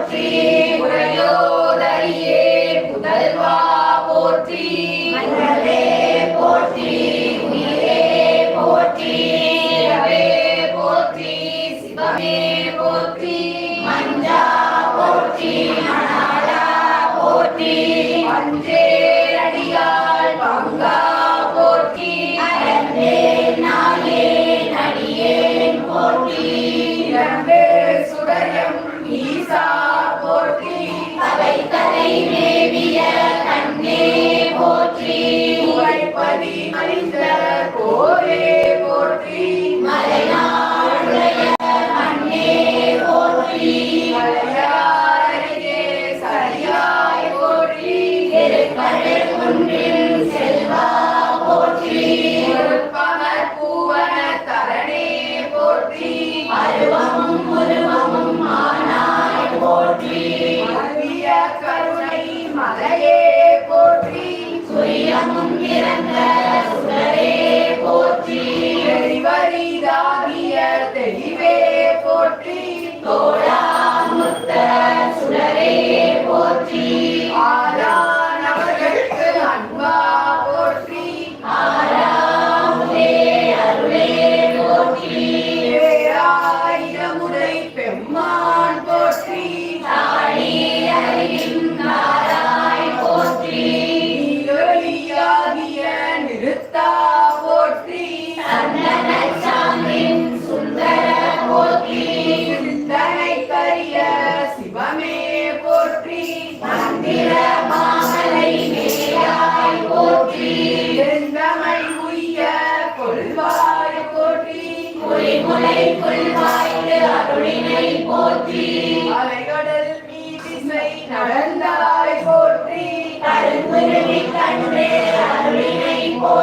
போற்றி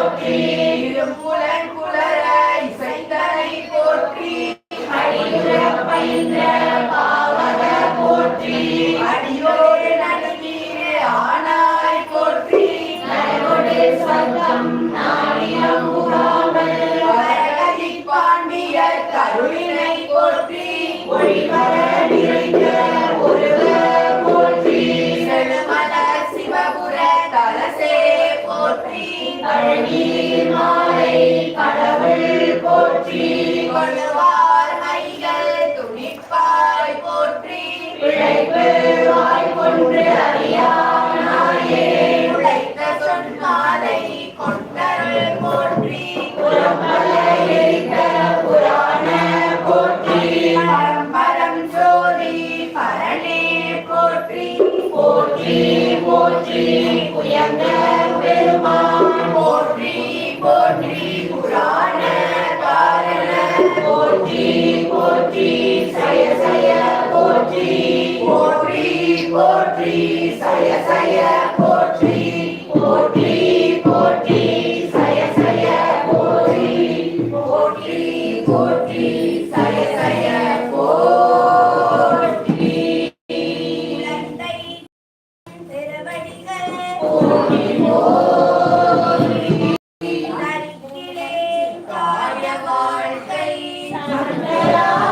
Lord. போற்றி கொள்வார் மைகள் துணிப்பாய் போற்றி. பிழைப்பு வாய்ப்பொன்று அறியார் Santa Maria.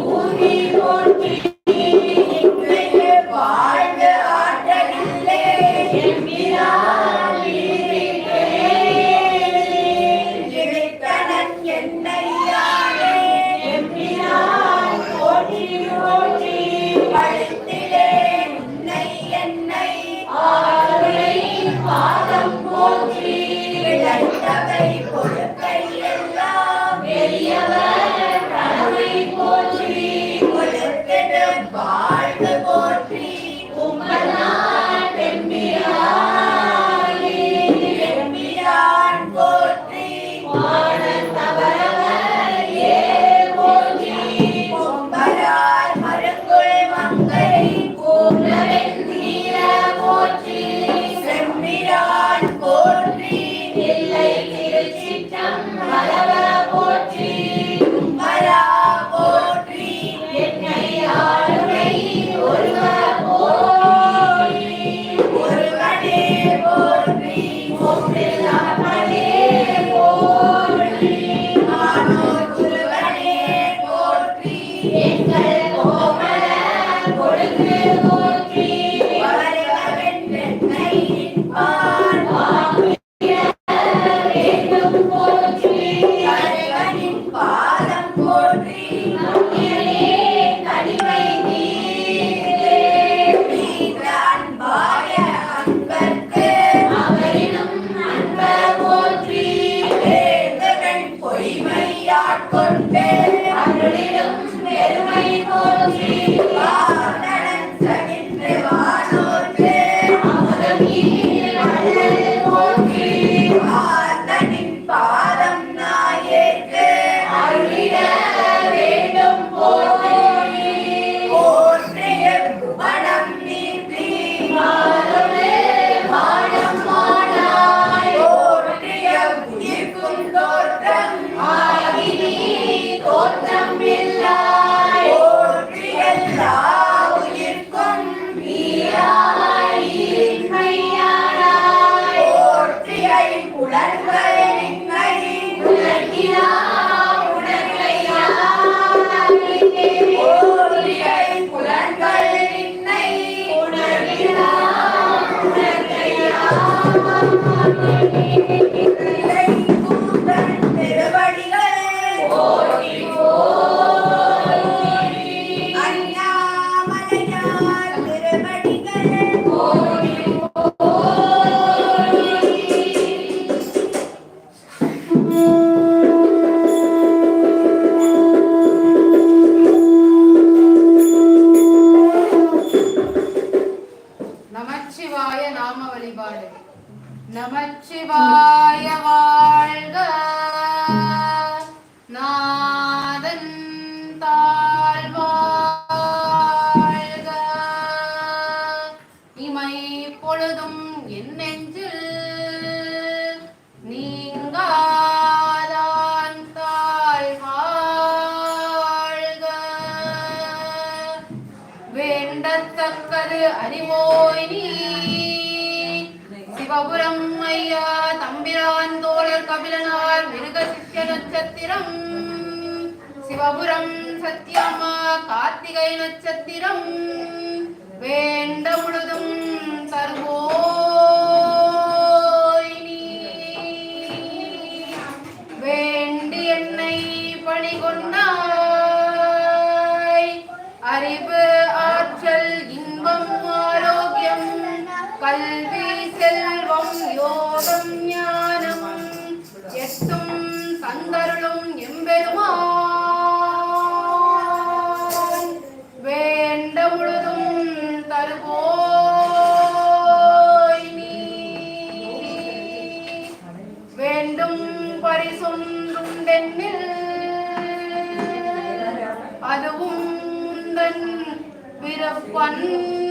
我与。Alam ko rin பிரான் தோழர் கபிலனார் மிருக சிஷ்ய நட்சத்திரம். சிவபுரம் சத்யமா கார்த்திகை நட்சத்திரம். வேண்ட முழுதும் சர்வோ வேண்டி என்னை பணி கொண்டாய் அறிவு ஆற்றல் இன்பம் ஆரோக்கியம் கல்வி செல்வம் யோகம் ஞானம். எட்டும் தந்தருளும் எம்பெருமான். வேண்ட முழுதும் தருவோய் நீ. வேண்டும் பரிசொன்றுண்டென்னில் அதுவும் தன் பிறப்பன்.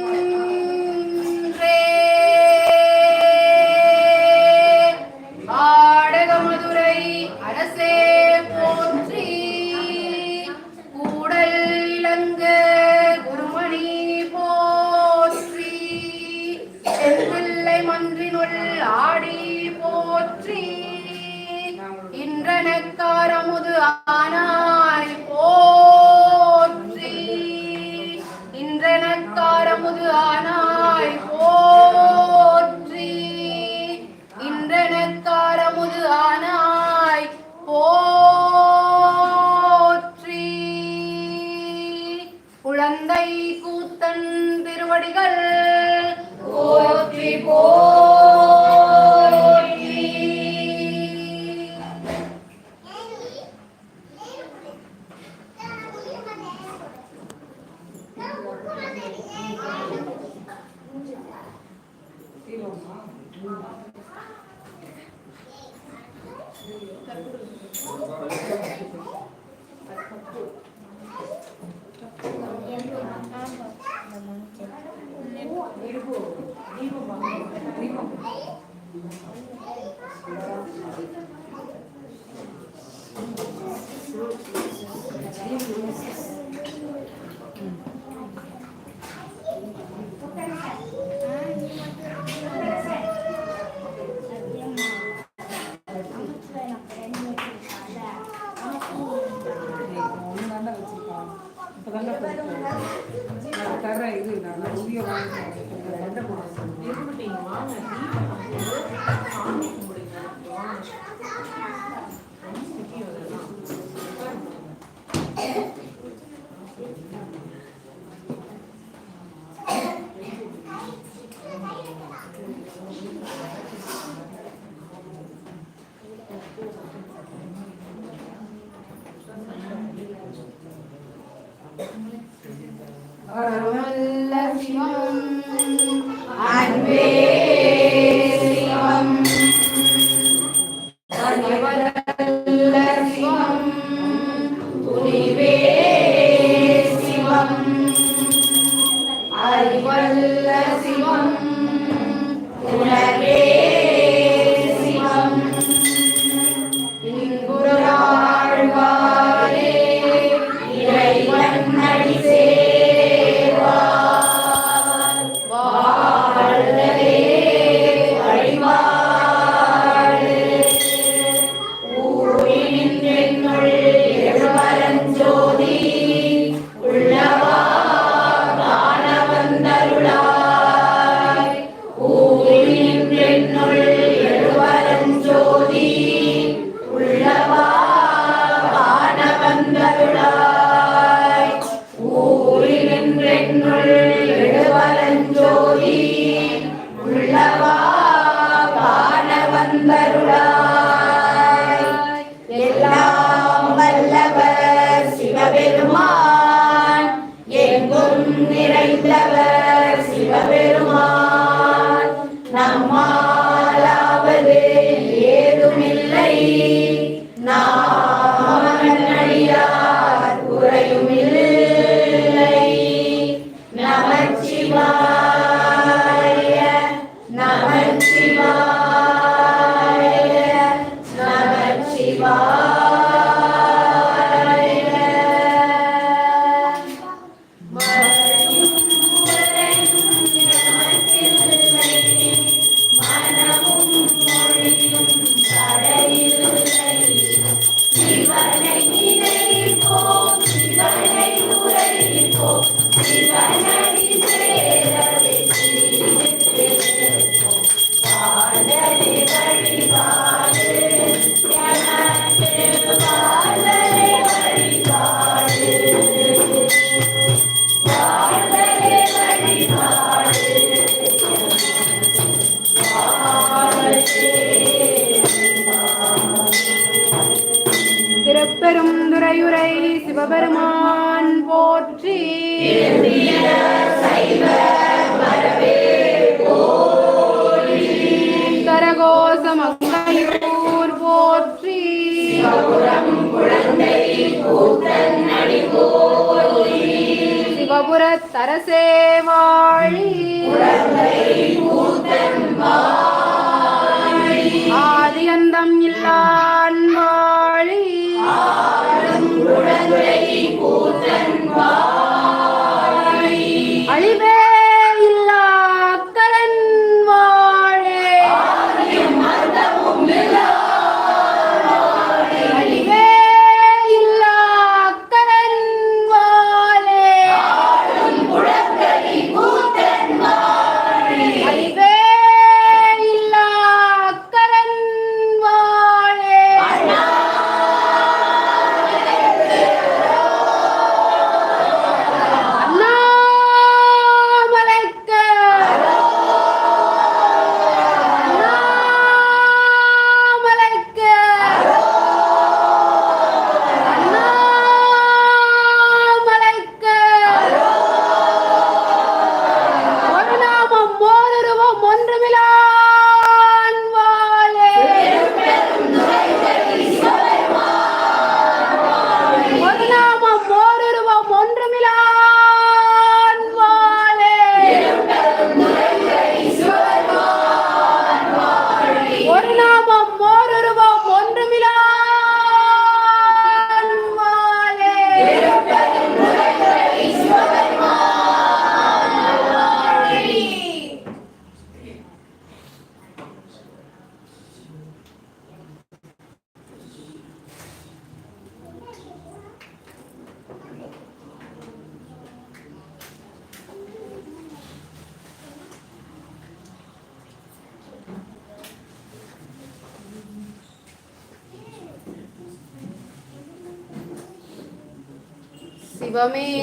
நிறைந்தவர் சிவபெருமா சிவபுரத் தரசே வாழி ஆதியந்தம் இல்லான் வாழி அழிவே me